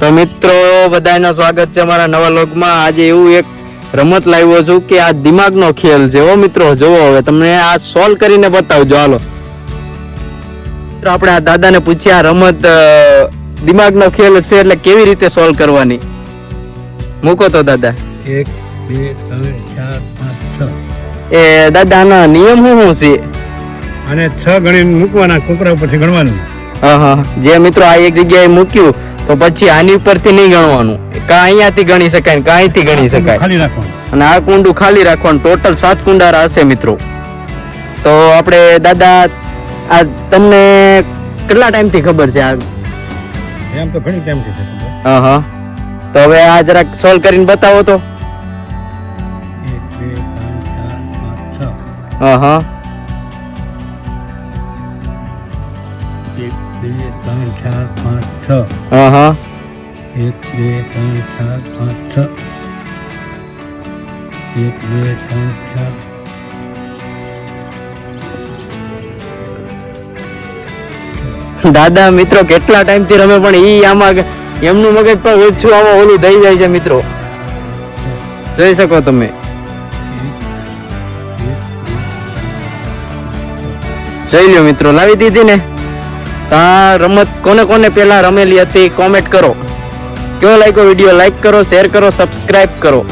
તો મિત્રો બધાનો સ્વાગત છે અમારા નવા લોગમાં. આજે એવું એક રમત લાવ્યો છું કે આ દિમાગનો ખેલ છે. ઓ મિત્રો જોવો હવે તમને આ સોલ્વ કરીને બતાવજો. હાલો. મિત્રો આપણે આ દાદાને પૂછ્યા રમત દિમાગનો ખેલ છે એટલે કેવી રીતે સોલ્વ કરવાની? મૂકો તો દાદા. એક બે ત્રણ ચાર પાંચ છ. એ દાદાના નિયમ શું શું છે? અને છ ગણી મૂકવાના કોપરા ઉપરથી ગણવાનું. હા હા જે મિત્રો આ એક જગ્યાએ મૂક્યું તો પછી આની ઉપરથી નહીં ગણવાનું. કા અહીંયાથી ગણી શકાય ને કા અહીંથી ગણી શકાય. ખાલી રાખવાનું. અને આ કુંડું ખાલી રાખવાનું. ટોટલ સાત કુંડારા હશે મિત્રો. તો આપણે દાદા આ તમને કેટલા ટાઈમથી ખબર છે આ? એમ તો ઘણી ટાઈમથી છે હા હા તો હવે આ જરાક સોલ્વ કરીને બતાવો તો. હા હા બે ત્રણ ચાર પાંચ છ. હા હા એક બે ત્રણ ચાર પાંચ છ. એક બે ત્રણ ચાર. દાદા મિત્રો કેટલા ટાઈમથી રમે પણ ઈ આમાં એમનું મગજ પણ ઓછું આમાં ઓલું થઈ જાય છે મિત્રો. જોઈ શકો તમે. જોઈ લ્યો મિત્રો લાવી દીધી ને? આ રમત કોને કોને પહેલાં રમેલી હતી કોમેન્ટ કરો. કેવો લાગ્યો વીડિયો? લાઈક કરો શેર કરો સબસ્ક્રાઇબ કરો.